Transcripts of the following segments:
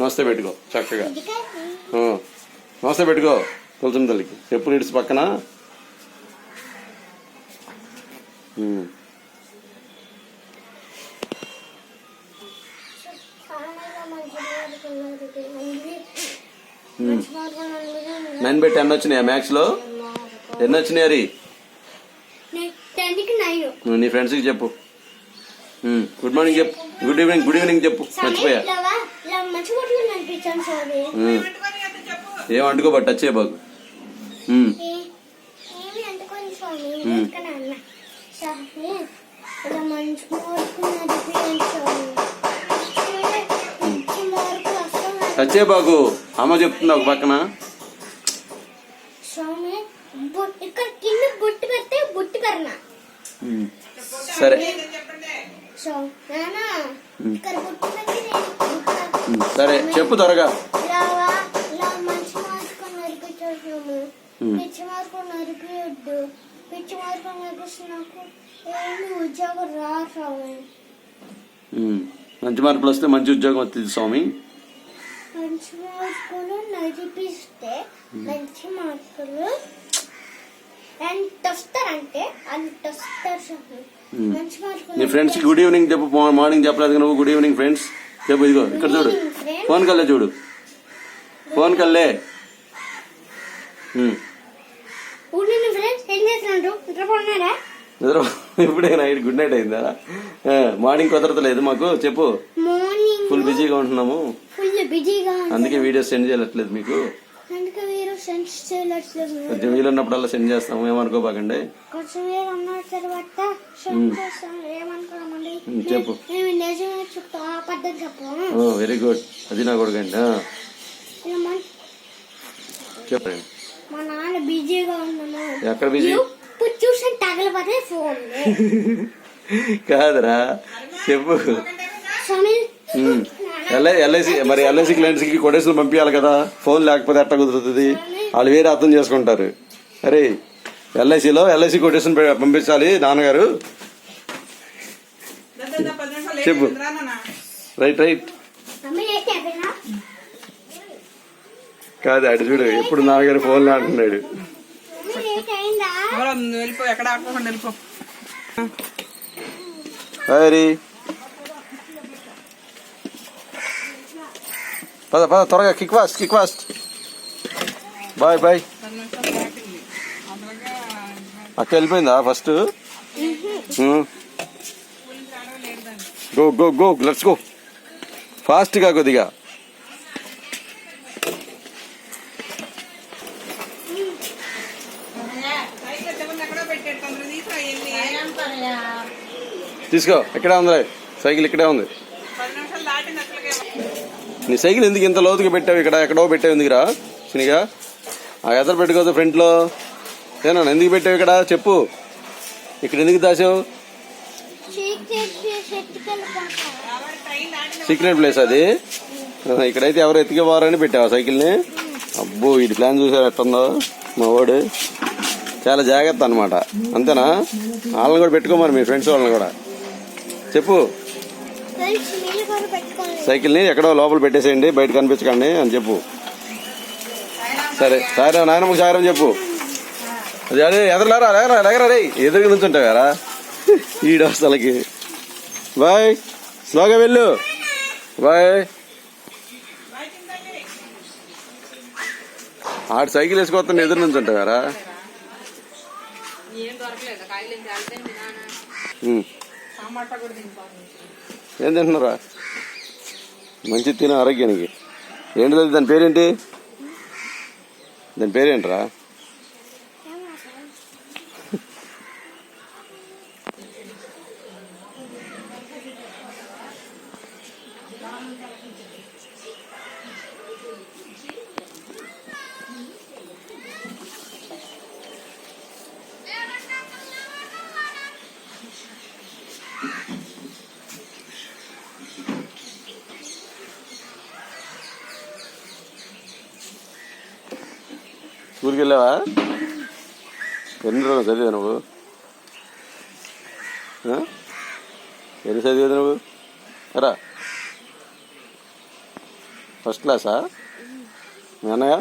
నమస్తే పెట్టుకో చక్కగా. నమస్తే పెట్టుకో తులసిన తల్లికి. చెప్పులు ఇడిచి పక్కన? నైన్ బెట్టి ఎన్ని వచ్చినాయా మ్యాథ్స్లో ఎన్ని వచ్చినాయి అరి నీ ఫ్రెండ్స్కి చెప్పు. గుడ్ మార్నింగ్ చెప్పు. గుడ్ ఈవినింగ్ గుడ్ ఈవినింగ్ చెప్పు. మర్చిపోయా. ఏం అంటుకోబట్టు వచ్చే బాగు. వచ్చే బాగు. అమ్మ చెప్తుంది ఒక పక్కన. ఇక్కడ కింద బొట్టు పెడితే బొట్టు కర్ణ. సరే. సరే చెప్పు త్వరగా. పిచ్చి మార్కులు నరిపియొద్దు పిచ్చి మార్కులు నరిపిస్తే నాకు ఏమి ఉద్యోగం రా స్వామి. ఉమ్. మంచి మార్కులు వస్తే మంచి ఉద్యోగం వస్తుంది స్వామి. మంచి మార్కులు నడిపిస్తే మంచి మార్కులు ఎంత వస్తారంటే అంత వస్తారు స్వామి మ్మ్. మంచి మార్కులు నీ ఫ్రెండ్స్కి గుడ్ ఈవినింగ్ చెప్పు మా- మార్నింగ్ చెప్పలేదు నువ్వు. Good evening friends. చెప్పు ఇదిగో ఇక్కడ చూడు. ఫోన్ కల్లే చూడు. ఫోన్ కల్లే ఉమ్. ఊరిని ఫ్రెండ్స్. ఏం చేస్తున్నారు? నిద్రపోతున్నారా? నిద్ర ఇప్పుడే నైట్ గుడ్ నైట్ అయిందా? ఆ, మార్నింగ్ కుదరతలేదు మాకు. చెప్పు. మార్నింగ్ ఫుల్ బిజీగా ఉంటున్నాము. ఫుల్ బిజీగా అందుకే వీడియోస్ సెండ్ చేయట్లేదు మీకు. కొంచెం వీలున్నప్పుడల్లా సెండ్ చేస్తాము ఏమనుకోబాకండి. కొంచెం అన్న తర్వాత చేస్తాం చెప్పు. వెరీ గుడ్ అది నా కొడుకండి చెప్పండి. మా నాన్న బిజీగా ఉన్నాను ఎక్కడ బిజీ? చూసి తగలబోతే ఫోన్ కాదురా చెప్పు. ఎల్ఐసి మరి ఎల్ఐసి క్లయింట్స్కి కొటేషన్ పంపించాలి కదా. ఫోన్ లేకపోతే ఎట్ట కుదురుతుంది? వాళ్ళు వేరే అర్థం చేసుకుంటారు. అరే ఎల్ఐసిలో ఎల్ఐసి కొటేషన్ పంపించాలి నాన్నగారు. చెప్పు. రైట్ రైట్ కాదు అటు చూడు ఎప్పుడు నాన్నగారు ఫోన్లో ఎవరో నువ్వు వెళ్ళిపో ఎక్కడ ఆడుకోకుండా వెళ్ళిపో. పద పద త్వరగా kick fast kick fast bye bye అక్క వెళ్ళిపోయిందా first go go go let's go ఫాస్ట్గా కొద్దిగా ఎక్కడో తీసుకో ఇక్కడే ఉంది? సైకిల్ ఇక్కడే ఉంది పది నిమిషాలు దాటింది అసలుకే నీ సైకిల్ ఎందుకు ఇంత లోతుగా పెట్టావు? ఇక్కడ ఎక్కడో పెట్టావు ఎందుకురా? చినిగా ఆ ఎదరు పెట్టుకోదు ఫ్రంట్లో ఏనా ఎందుకు పెట్టావు ఇక్కడ? చెప్పు. ఇక్కడ ఎందుకు దాచావు? సీక్రెట్ ప్లేస్ అది. ఇక్కడైతే ఎవరు ఎత్తికేవారని పెట్టావు సైకిల్ని? అబ్బో ఇది ప్లాన్ చూసారు ఎట్టుందో మా వాడు. చాలా జాగ్రత్త అనమాట అంతేనా? వాళ్ళని కూడా పెట్టుకోమారు మీ ఫ్రెండ్స్ వాళ్ళని కూడా. చెప్పు. సైకిల్ని ఎక్కడో లోపల పెట్టేసేయండి బయట కనిపించకండి అని చెప్పు. సరే సాయం నాయనమ్మకి సాయం చెప్పు. అది ఎదరలేరా లేగరా లేగరా రే ఎదురుగా నుంచుంటావారా? ఈడ అసలకి. బాయ్ స్లోగా వెళ్ళు. బాయ్. ఆడు సైకిల్ వేసుకొస్తాను ఎదురు నుంచి ఉంటావారా ఏం దొరకలేదు ఏం తింటున్నారా? మంచి తిన ఆరోగ్యానికి. ఏంటి దాని పేరేంటి? దాని పేరేంట్రా? స్కూల్కి వెళ్ళావా ఎన్ని రోజులు చదివా నువ్వు? ఎన్ని చదివేది నువ్వు? రా. ఫస్ట్ క్లాసా మీ అన్నయ్య?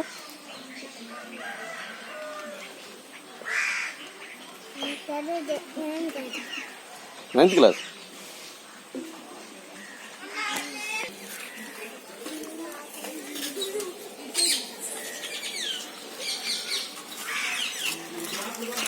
Ninth class